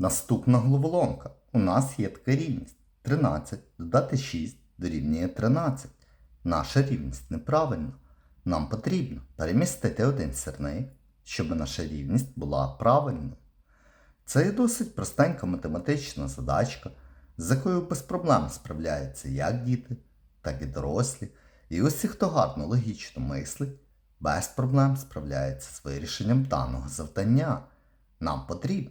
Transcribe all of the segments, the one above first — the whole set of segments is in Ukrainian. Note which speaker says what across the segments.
Speaker 1: Наступна головоломка. У нас є така рівність. 13 додати 6 дорівнює 13. Наша рівність неправильна. Нам потрібно перемістити один сірник, щоб наша рівність була правильною. Це є досить простенька математична задачка, з якою без проблем справляються як діти, так і дорослі. І усі, хто гарно логічно мислить, без проблем справляється з вирішенням даного завдання. Нам потрібно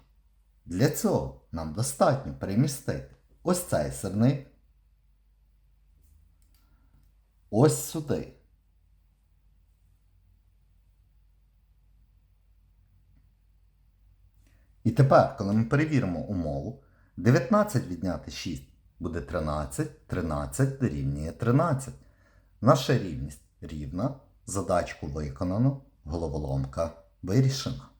Speaker 1: Для цього нам достатньо перемістити ось цей сирник ось сюди. І тепер, коли ми перевіримо умову, 19 відняти 6 буде 13, 13 дорівнює 13. Наша рівність рівна, задачку виконано, головоломка вирішена.